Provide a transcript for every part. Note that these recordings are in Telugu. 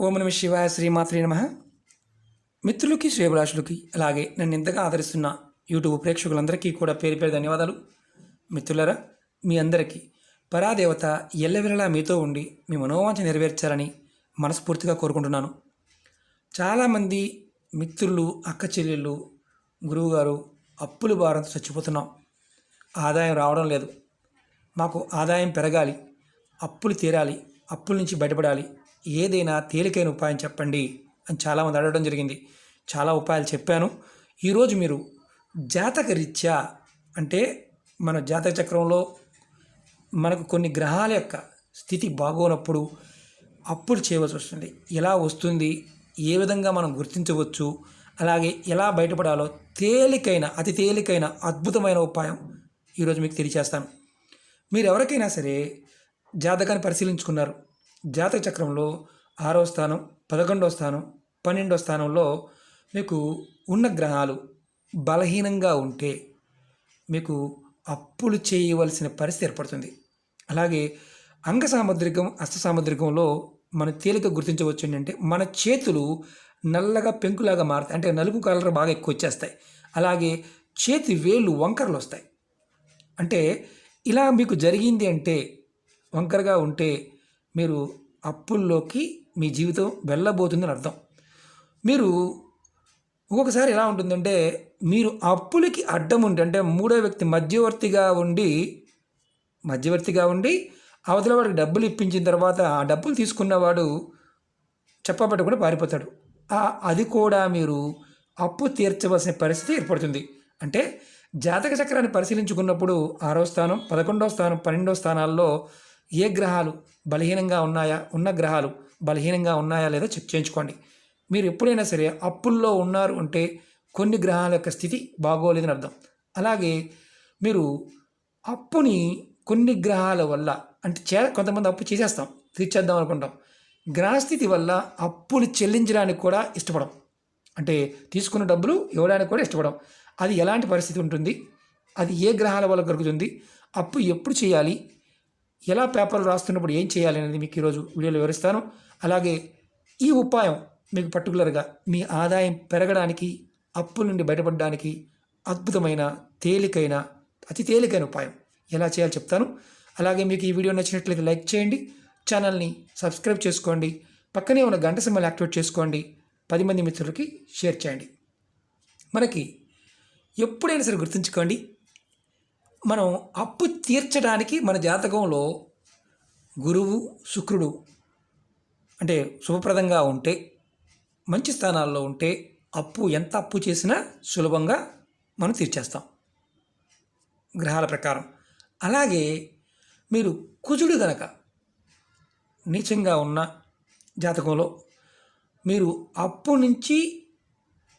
ఓం నమ శివాయ శ్రీమాత్రి నమ. మిత్రులకి శ్రేభిలాషులకి అలాగే నన్ను ఇంతగా ఆదరిస్తున్న యూట్యూబ్ ప్రేక్షకులందరికీ కూడా పేరు పేరు ధన్యవాదాలు. మిత్రులరా మీ అందరికీ పరాదేవత ఎల్లవెల్లలా మీతో ఉండి మీ మనోవాంఛ నెరవేర్చాలని మనస్ఫూర్తిగా కోరుకుంటున్నాను. చాలామంది మిత్రులు అక్క చెల్లెళ్ళు గురువుగారు అప్పులు భారంతో చచ్చిపోతున్నాం. ఆదాయం రావడం లేదు. మాకు ఆదాయం పెరగాలి అప్పులు తీరాలి అప్పుల నుంచి బయటపడాలి ఏదైనా తేలికైన ఉపాయం చెప్పండి అని చాలామంది అడగడం జరిగింది. చాలా ఉపాయాలు చెప్పాను. ఈరోజు మీరు జాతక రీత్యా అంటే మన జాతక చక్రంలో మనకు కొన్ని గ్రహాల యొక్క స్థితి బాగోనప్పుడు అప్పులు చేయవలసి వస్తుంది. ఎలా వస్తుంది? ఏ విధంగా మనం గుర్తించవచ్చు? అలాగే ఎలా బయటపడాలో తేలికైన అతి తేలికైన అద్భుతమైన ఉపాయం ఈరోజు మీకు తెలియచేస్తాను. మీరు ఎవరికైనా సరే జాతకాన్ని పరిశీలించుకున్నారు. జాతక చక్రంలో ఆరో స్థానం పదకొండో స్థానం పన్నెండో స్థానంలో మీకు ఉన్న గ్రహాలు బలహీనంగా ఉంటే మీకు అప్పులు చేయవలసిన పరిస్థితి ఏర్పడుతుంది. అలాగే అంగ సాముద్రికం హస్త సాముద్రికంలో మనం తేలిక గుర్తించవచ్చు ఏంటంటే మన చేతులు నల్లగా పెంకులాగా మారుతాయి. అంటే నలుపు కలర్ బాగా ఎక్కువ వచ్చేస్తాయి. అలాగే చేతి వేళ్ళు వంకరలు వస్తాయి. అంటే ఇలా మీకు జరిగింది అంటే వంకరగా ఉంటే మీరు అప్పుల్లోకి మీ జీవితం వెళ్ళబోతుందని అర్థం. మీరు ఒక్కొక్కసారి ఎలా ఉంటుందంటే మీరు అప్పులకి అడ్డం ఉండి అంటే మూడో వ్యక్తి మధ్యవర్తిగా ఉండి మధ్యవర్తిగా ఉండి అవతల వాడికి డబ్బులు ఇప్పించిన తర్వాత ఆ డబ్బులు తీసుకున్నవాడు చెప్పబట్టకుండా పారిపోతాడు. అది కూడా మీరు అప్పు తీర్చవలసిన పరిస్థితి ఏర్పడుతుంది. అంటే జాతక చక్రాన్ని పరిశీలించుకున్నప్పుడు ఆరో స్థానం పదకొండవ స్థానం పన్నెండవ స్థానాల్లో ఏ గ్రహాలు బలహీనంగా ఉన్నాయా? ఉన్న గ్రహాలు బలహీనంగా ఉన్నాయా లేదా చెక్ చేయించుకోండి. మీరు ఎప్పుడైనా సరే అప్పుల్లో ఉన్నారు అంటే కొన్ని గ్రహాల యొక్క స్థితి బాగోలేదని అర్థం. అలాగే మీరు అప్పుని కొన్ని గ్రహాల వల్ల అంటే చే కొంతమంది అప్పు చేసేస్తాం తీర్చేద్దాం అనుకుంటాం. గ్రహస్థితి వల్ల అప్పులు చెల్లించడానికి కూడా ఇష్టపడం. అంటే తీసుకున్న డబ్బులు ఇవ్వడానికి కూడా ఇష్టపడం. అది ఎలాంటి పరిస్థితి ఉంటుంది? అది ఏ గ్రహాల వల్ల దొరుకుతుంది అప్పు ఎప్పుడు చేయాలి? ఎలా పేపర్లు రాస్తున్నప్పుడు ఏం చేయాలి అనేది మీకు ఈరోజు వీడియోలో వివరిస్తాను. అలాగే ఈ ఉపాయం మీకు పర్టికులర్గా మీ ఆదాయం పెరగడానికి అప్పుల నుండి బయటపడడానికి అద్భుతమైన తేలికైన అతి తేలికైన ఉపాయం. ఎలా చేయాలో చెప్తాను. అలాగే మీకు ఈ వీడియో నచ్చినట్లయితే లైక్ చేయండి ఛానల్ని సబ్స్క్రైబ్ చేసుకోండి పక్కనే ఉన్న గంట సింబల్ యాక్టివేట్ చేసుకోండి పది మంది మిత్రులకి షేర్ చేయండి. మనకి ఎప్పుడైనా సరే గుర్తుంచుకోండి మనం అప్పు తీర్చడానికి మన జాతకంలో గురువు శుక్రుడు అంటే శుభప్రదంగా ఉంటే మంచి స్థానాల్లో ఉంటే అప్పు ఎంత అప్పు చేసినా సులభంగా మనం తీర్చేస్తాం. గ్రహాల ప్రకారం. అలాగే మీరు కుజుడు గనక నీచంగా ఉన్న జాతకంలో మీరు అప్పు నుంచి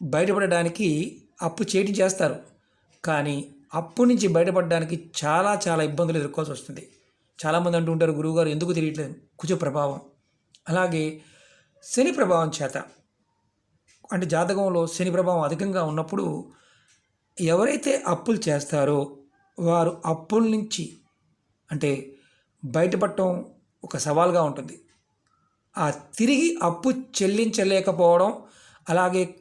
బయటపడడానికి అప్పు చేటి చేస్తారు. కానీ అప్పు నుంచి బయటపడడానికి చాలా చాలా ఇబ్బందులు ఎదుర్కోవాల్సి వస్తుంది. చాలామంది అంటూ ఉంటారు గురువుగారు ఎందుకు తెలియట్లేదు? కుజ ప్రభావం. అలాగే శని ప్రభావం చేత అంటే జాతకంలో శని ప్రభావం అధికంగా ఉన్నప్పుడు ఎవరైతే అప్పులు చేస్తారో వారు అప్పుల నుంచి అంటే బయటపడటం ఒక సవాల్గా ఉంటుంది. ఆ తిరిగి అప్పు చెల్లించలేకపోవడం అలాగే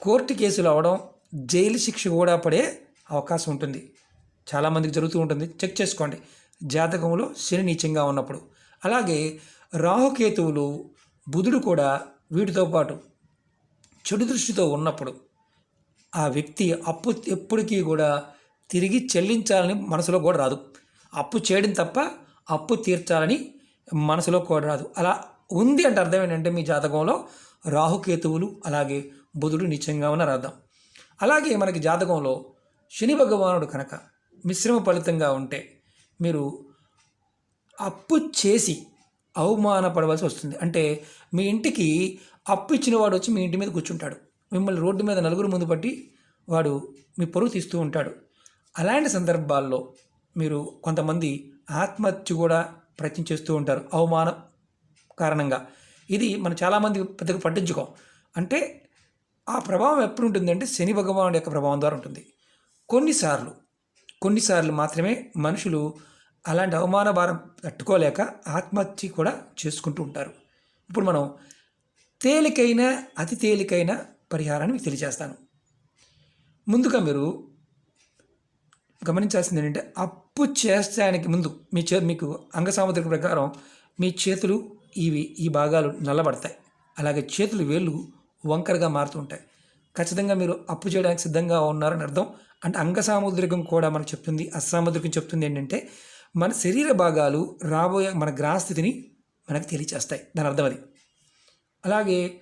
కోర్టు కేసులు అవడం జైలు శిక్ష కూడా పడే అవకాశం ఉంటుంది. చాలామందికి జరుగుతూ ఉంటుంది. చెక్ చేసుకోండి. జాతకంలో శని నీచంగా ఉన్నప్పుడు. అలాగే రాహుకేతువులు బుధుడు కూడా వీటితో పాటు చెడు దృష్టితో ఉన్నప్పుడు. ఆ వ్యక్తి అప్పు ఎప్పటికీ కూడా తిరిగి చెల్లించాలని మనసులో కూడా రాదు. అప్పు చేయడం తప్ప అప్పు తీర్చాలని మనసులో కూడా రాదు. అలా ఉంది అంటే అర్థం ఏంటంటే మీ జాతకంలో రాహుకేతువులు అలాగే బుధుడు నిత్యంగా ఉన్న అర్థం. అలాగే మనకి జాతకంలో శని భగవానుడు కనుక మిశ్రమ ఫలితంగా ఉంటే మీరు అప్పు చేసి అవమానపడవలసి వస్తుంది. అంటే మీ ఇంటికి అప్పు ఇచ్చిన వాడు వచ్చి మీ ఇంటి మీద కూర్చుంటాడు. మిమ్మల్ని రోడ్డు మీద నలుగురు ముందు పట్టి వాడు మీ పొరుగు తీస్తూ ఉంటాడు. అలాంటి సందర్భాల్లో మీరు కొంతమంది ఆత్మహత్య కూడా ప్రయత్నం చేస్తూ ఉంటారు. అవమానం కారణంగా. ఇది మనం చాలామంది పెద్దగా పట్టించుకోం. అంటే ఆ ప్రభావం ఎప్పుడు ఉంటుంది అంటే శని భగవానుడి యొక్క ప్రభావం ద్వారా ఉంటుంది. కొన్నిసార్లు కొన్నిసార్లు మాత్రమే మనుషులు అలాంటి అవమాన భారం తట్టుకోలేక ఆత్మహత్య కూడా చేసుకుంటూ ఉంటారు. ఇప్పుడు మనం తేలికైన అతి తేలికైన పరిహారాన్ని మీకు తెలియజేస్తాను. ముందుగా మీరు గమనించాల్సింది ఏంటంటే అప్పు చేస్తానికి ముందు మీ చే మీకు అంగ సామర్థ్యం ప్రకారం మీ చేతులు ఇవి ఈ భాగాలు నల్లబడతాయి. అలాగే చేతులు వేళ్ళు వంకరగా మారుతుంటాయి ఖచ్చితంగా మీరు అప్పు చేయడానికి సిద్ధంగా ఉన్నారని అర్థం. అంటే అంగ సాముద్రికం కూడా మనకు చెప్తుంది అసాముద్రికం చెప్తుంది ఏంటంటే మన శరీర భాగాలు రాబోయే మన గ్రహస్థితిని మనకు తెలియచేస్తాయి. దాని అర్థం అది. అలాగే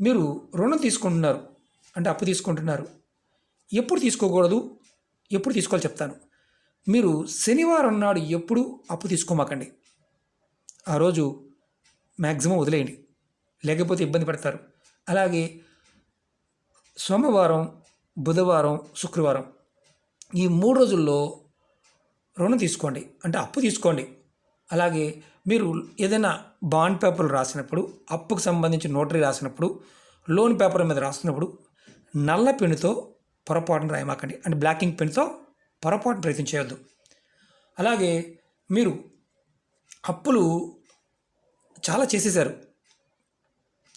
మీరు రుణం తీసుకుంటున్నారు అంటే అప్పు తీసుకుంటున్నారు. ఎప్పుడు తీసుకోకూడదు? ఎప్పుడు తీసుకోవాలి చెప్తాను. మీరు శనివారం నాడు ఎప్పుడు అప్పు తీసుకోమాకండి. ఆ రోజు మ్యాక్సిమం వదిలేయండి. లేకపోతే ఇబ్బంది పడతారు. అలాగే సోమవారం బుధవారం శుక్రవారం. ఈ మూడు రోజుల్లో రుణం తీసుకోండి. అంటే అప్పు తీసుకోండి. అలాగే మీరు ఏదైనా బాండ్ పేపర్లు రాసినప్పుడు అప్పుకు సంబంధించి నోటరీ రాసినప్పుడు లోన్ పేపర్ మీద రాస్తున్నప్పుడు నల్ల పెన్నుతో పొరపాటును రాయమాకండి. అంటే బ్లాకింగ్ పెన్తో పొరపాటు ప్రయత్నం చేయొద్దు. అలాగే మీరు అప్పులు చాలా చేసేసారు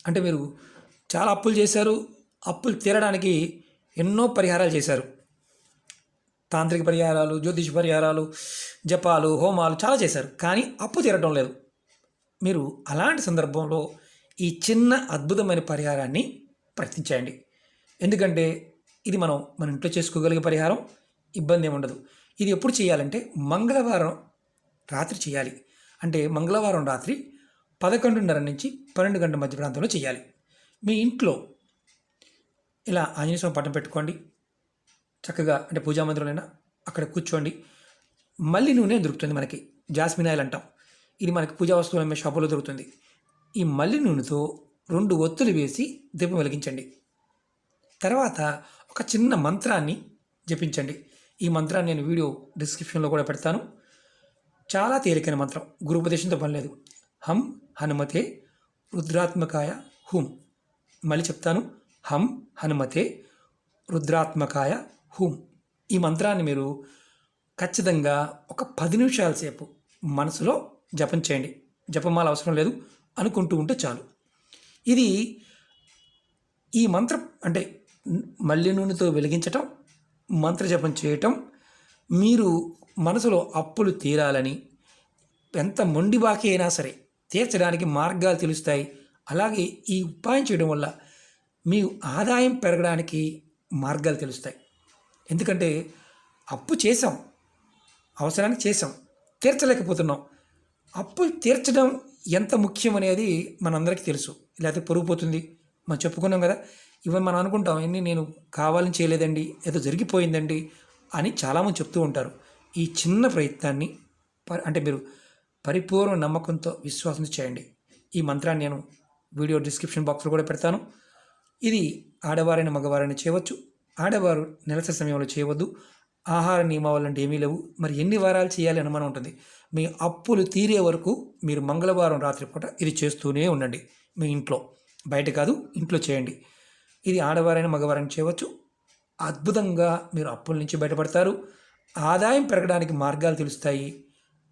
అంటే మీరు చాలా అప్పులు చేశారు. అప్పులు తీరడానికి ఎన్నో పరిహారాలు చేశారు. తాంత్రిక పరిహారాలు జ్యోతిష పరిహారాలు జపాలు హోమాలు చాలా చేశారు. కానీ అప్పు తీరడం లేదు. మీరు అలాంటి సందర్భంలో ఈ చిన్న అద్భుతమైన పరిహారాన్ని ప్రయత్నించండి. ఎందుకంటే ఇది మనం మన ఇంట్లో చేసుకోగలిగే పరిహారం ఇబ్బంది ఏమి ఉండదు. ఇది ఎప్పుడు చేయాలంటే మంగళవారం రాత్రి చేయాలి. అంటే మంగళవారం రాత్రి పదకొండున్నర నుంచి పన్నెండు గంటల మధ్య ప్రాంతంలో చేయాలి. మీ ఇంట్లో ఇలా ఆంజనేయ స్వామి పట్టం పెట్టుకోండి. చక్కగా అంటే పూజా మందిరంలోనైనా అక్కడ కూర్చోండి. మళ్ళీ నూనె దొరుకుతుంది మనకి. జాస్మిన్ ఆయిల్ అంటాం. ఇది మనకి పూజా వస్తువులు అమ్మే షాపులో దొరుకుతుంది. ఈ మల్లి నూనెతో రెండు ఒత్తులు వేసి దీపం వెలిగించండి. తర్వాత ఒక చిన్న మంత్రాన్ని జపించండి. ఈ మంత్రాన్ని నేను వీడియో డిస్క్రిప్షన్లో కూడా పెడతాను. చాలా తేలికైన మంత్రం. గురుపదేశంతో పనిలేదు హం హనుమతే రుద్రాత్మకాయ హుం. మళ్ళీ చెప్తాను. హం హనుమతే రుద్రాత్మకాయ హుం. ఈ మంత్రాన్ని మీరు ఖచ్చితంగా ఒక పది నిమిషాల సేపు మనసులో జపం చేయండి. జపమాల అవసరం లేదు. అనుకుంటూ ఉంటే చాలు. ఇది ఈ మంత్రం అంటే మల్లి నూనెతో వెలిగించటం మంత్ర జపం చేయటం మీరు మనసులో అప్పులు తీరాలని ఎంత మొండి బాకీ అయినా సరే తీర్చడానికి మార్గాలు తెలుస్తాయి. అలాగే ఈ ఉపాయం చేయడం వల్ల మీ ఆదాయం పెరగడానికి మార్గాలు తెలుస్తాయి. ఎందుకంటే అప్పు చేసాం అవసరానికి చేసాం తీర్చలేకపోతున్నాం. అప్పు తీర్చడం ఎంత ముఖ్యం అనేది మనందరికీ తెలుసు. లేకపోతే పొరుగు పోతుంది. మనం చెప్పుకున్నాం కదా ఇవన్నీ మనం అనుకుంటాం ఎన్ని నేను కావాలని చేయలేదండి ఏదో జరిగిపోయిందండి అని చాలామంది చెప్తూ ఉంటారు. ఈ చిన్న ప్రయత్నాన్ని ప- అంటే మీరు పరిపూర్ణ నమ్మకంతో విశ్వాసం చేయండి. ఈ మంత్రాన్ని నేను వీడియో డిస్క్రిప్షన్ బాక్స్లో కూడా పెడతాను. ఇది ఆడవారైన మగవారైనా చేయవచ్చు. ఆడవారు నెలసరి సమయంలో చేయవద్దు. ఆహార నియమావళి అంటే ఏమీ లేవు. మరి ఎన్ని వారాలు చేయాలి అనుమానం ఉంటుంది. మీ అప్పులు తీరే వరకు మీరు మంగళవారం రాత్రిపూట ఇది చేస్తూనే ఉండండి. మీ ఇంట్లో. బయట కాదు ఇంట్లో చేయండి. ఇది ఆడవారైన మగవారైనా చేయవచ్చు. అద్భుతంగా మీరు అప్పుల నుంచి బయటపడతారు. ఆదాయం పెరగడానికి మార్గాలు తెలుస్తాయి.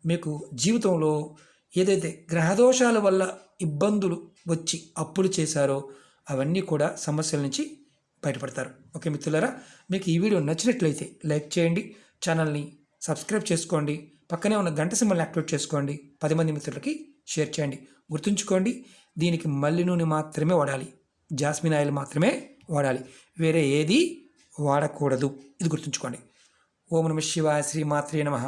మీకు జీవితంలో ఏదైతే గ్రహదోషాల వల్ల ఇబ్బందులు వచ్చి అప్పులు చేశారో అవన్నీ కూడా సమస్యల నుంచి బయటపడతారు. ఓకే మిత్రులారా మీకు ఈ వీడియో నచ్చినట్లయితే లైక్ చేయండి ఛానల్ని సబ్స్క్రైబ్ చేసుకోండి పక్కనే ఉన్న గంట సింబల్ని యాక్టివేట్ చేసుకోండి పది మంది మిత్రులకి షేర్ చేయండి. గుర్తుంచుకోండి దీనికి మల్లి నూనె మాత్రమే వాడాలి జాస్మిన్ ఆయిల్ మాత్రమే వాడాలి వేరే ఏది వాడకూడదు. ఇది గుర్తుంచుకోండి. ఓం నమ శివాయ శ్రీ మాత్రే నమః.